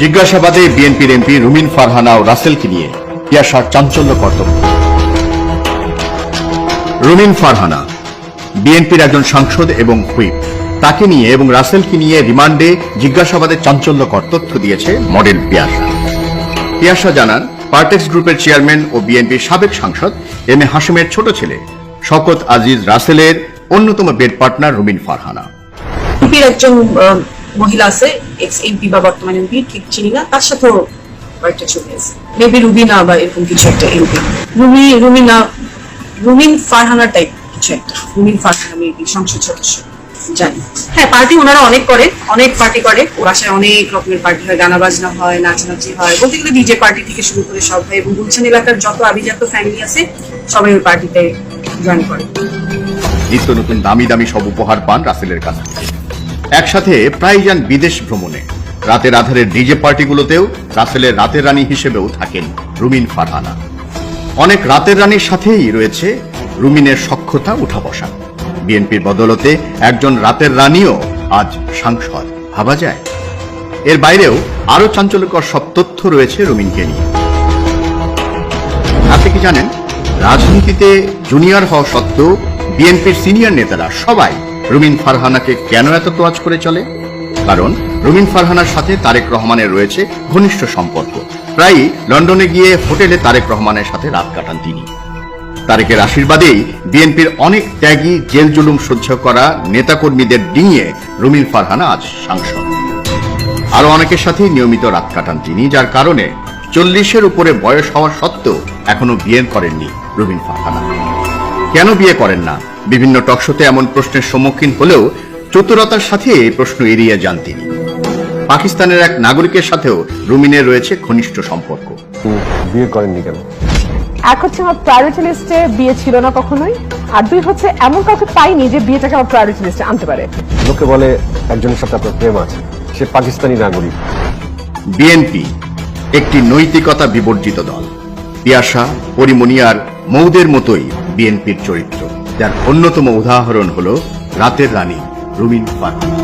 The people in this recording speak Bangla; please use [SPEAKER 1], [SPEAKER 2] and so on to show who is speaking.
[SPEAKER 1] জিজ্ঞাসাবাদে বিএনপির এমপি রুমিন ফারহানা ও রাসেলকে নিয়ে পিয়াসার চাঞ্চল্য কর্তব্য রুমিন ফারহানা, বিএনপির একজন সাংসদ এবং হুইপ, তাকে নিয়ে এবং রাসেলকে নিয়ে রিমান্ডে জিজ্ঞাসাবাদে চাঞ্চল্যকর তথ্য দিয়েছে মডেল পিয়াসা। পিয়াসা জানান, পার্টেক্স গ্রুপের চেয়ারম্যান ও বিএনপির সাবেক সাংসদ এম এ হাসিমের ছোট ছেলে, শকত আজিজ রাসেলের অন্যতম বেড পার্টনার রুমিন ফারহানা।
[SPEAKER 2] একজন মহিলা আছে এক্স এমপি বা বর্তমান এমপি ঠিক চিনি না, তার সাথেও কয়েকটা ছবি আছে মেবি রুবিনা বা এরকম কিছু একটা এমপি রুমি, রুমিনা, রুমিন ফারহানা টাইপ কিছু একটা। রুমিন ফারহানা মেবি সংসদ সদস্য, জানি। হ্যাঁ পার্টি ওনারা অনেক করে অনেক পার্টি করে। ও বাসায় অনেক রকমের পার্টি হয়, গানা বাজনা হয়, নাচানাচি হয়, বলতে গেলে ডিজে পার্টি থেকে শুরু করে সব হয়। এবং গুলশান এলাকার যত আভিজাত ফ্যামিলি আছে, সবাই ওই পার্টিতে জয়েন করে।
[SPEAKER 1] নিত্য নতুন দামি দামি সব উপহার পান রাসেলের কাছ থেকে। একসাথে প্রায় যান বিদেশ ভ্রমণে। রাতের আধারে ডিজে পার্টিগুলোতেও রাসেলের রাতের রানী হিসেবেও থাকেন রুমিন ফারহানা। অনেক রাতের রানীর সাথেই রয়েছে রুমিনের সক্ষতা উঠা বসা। বিএনপির বদলতে একজন রাতের রানীও আজ সাংসদ। ভাবা যায়? এর বাইরেও আরও চাঞ্চল্যকর সব তথ্য রয়েছে রুমিনকে নিয়ে। আপনি কি জানেন? রাজনীতিতে জুনিয়র হওয়া সত্ত্বেও বিএনপির সিনিয়র নেতারা সবাই রুমিন ফারহানাকে কেন এত তোয়াজ করে চলে? কারণ রুমিন ফারহানার সাথে তারেক রহমানের রয়েছে ঘনিষ্ঠ সম্পর্ক। প্রায়ই লন্ডনে গিয়ে হোটেলে তারেক রহমানের সাথে রাত কাটান তিনি। তারেকের আশীর্বাদেই বিএনপির অনেক ত্যাগী জেল জুলুম সহ্য করা নেতাকর্মীদের ডিঙিয়ে রুমিন ফারহানা আজ সাংসদ। আরও অনেকের সাথেই নিয়মিত রাত কাটান তিনি, যার কারণে চল্লিশের উপরে বয়স হওয়া সত্ত্বেও এখনও বিয়ে করেননি রুবিন ফারহানা। কেন বিয়ে করেন না? বিভিন্ন টকশোতে এমন প্রশ্নের সম্মুখীন হলেও চতুরতার সাথে এই প্রশ্ন এড়িয়ে যান তিনি। পাকিস্তানের এক নাগরিকের সাথেও রুমিনের রয়েছে ঘনিষ্ঠ সম্পর্ক।
[SPEAKER 3] বিয়ে করেননি কেন?
[SPEAKER 4] এক হচ্ছে আমার প্রায়োরিটি লিস্টে বিয়ে ছিল না কখনোই আর দুই হচ্ছে এমন কাউকে পাইনি যে বিয়েটাকে আমার প্রায়োরিটি লিস্টে আনতে পারে।
[SPEAKER 3] লোকে বলে একজনের সাথে আপনার প্রেম আছে সে পাকিস্তানি নাগরিক।
[SPEAKER 1] বিএনপি একটি নৈতিকতা বিবর্জিত দল। পিয়াসা পরিমণি আর মৌদের মতোই বিএনপির চরিত্র। যার অন্যতম উদাহরণ হল রাতের রানী রুমিন ফারহানা